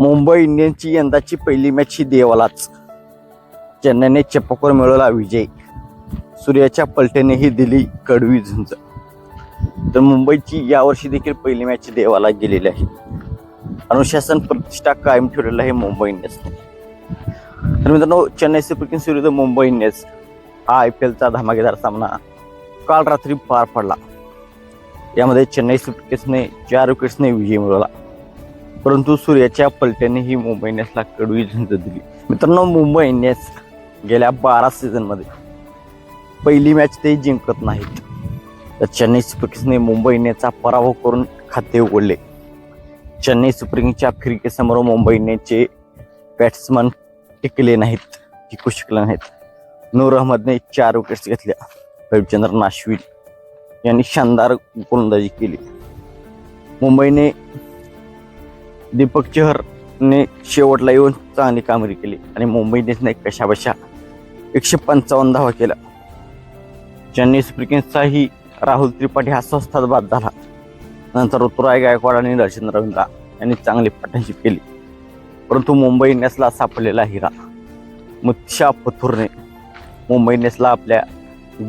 मुंबई इंडियन्सची यंदाची पहिली मॅच ही देवालाच. चेन्नईने चेपकवर मिळवला विजय. सूर्याच्या पलट्यानेही दिली कडवी झुंज. तर मुंबईची यावर्षी देखील पहिली मॅच देवाला गेलेली आहे. अनुशासन प्रतिष्ठा कायम ठेवलेला आहे मुंबई इंडियन्सने तर मित्रांनो चेन्नई सुपर किंग्स विरुद्ध मुंबई इंडियन्स हा आय पी एलचा धमाकेदार सामना काल रात्री पार पडला. यामध्ये चेन्नई सुपर किंग्सने चार विकेट्सने विजय मिळवला. परंतु सूर्याच्या पलट्याने ही मुंबई इंडियन्सला कडवी झुंज दिली. मित्रांनो मुंबई इंडियन्स गेल्या बारा सीझनमध्ये पहिली मॅच ते जिंकत नाहीत. तर चेन्नई सुपर किंग्सने मुंबई इंडियन्सचा पराभव करून खाते उघडले. चेन्नई सुपर किंग्सच्या फिरकीसमोर मुंबई इंडियन्सचे बॅट्समन टिकले नाहीत टिकू शकले नाहीत. नूर अहमदने चार विकेट्स घेतल्या. रविचंद्र अश्विन यांनी शानदार गोलंदाजी केली. मुंबईने दीपक चहरने शेवटला येऊन चांगली कामगिरी केली आणि मुंबई इंडियन्सने कशाबशा एकशे पंचावन्न धावा केला. चेन्नई सुपर किंग्सचाही राहुल त्रिपाठी हा स्वस्तात बाद झाला. नंतर ऋतुराय गायकवाड आणि दर्शन रविंद्रा यांनी चांगली पार्टनरशिप केली. परंतु मुंबई इंडियन्सला सापडलेला हिरा. मुत्शा पथुरने मुंबई इंडियन्सला आपल्या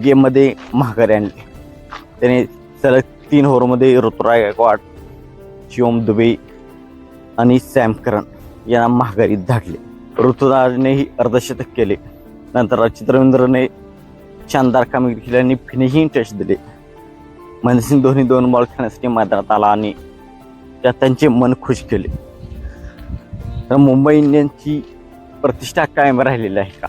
गेममध्ये माघारी आणले. त्याने सलग तीन ओव्हरमध्ये ऋतुराय गायकवाड शिवम दुबे आणि सॅमकरण यांना माघारी धाडले. ऋतुराजनेही अर्धशतक केले. नंतर रचित रवींद्रने शानदार कामगिरी केली आणि फिनिशिंग टच दिले. महेंद्रसिंग धोनी दोन बॉल खेळण्यासाठी मैदानात आला आणि त्यात त्यांचे मन खुश केले. तर मुंबई इंडियन्सची प्रतिष्ठा कायम राहिलेली आहे का?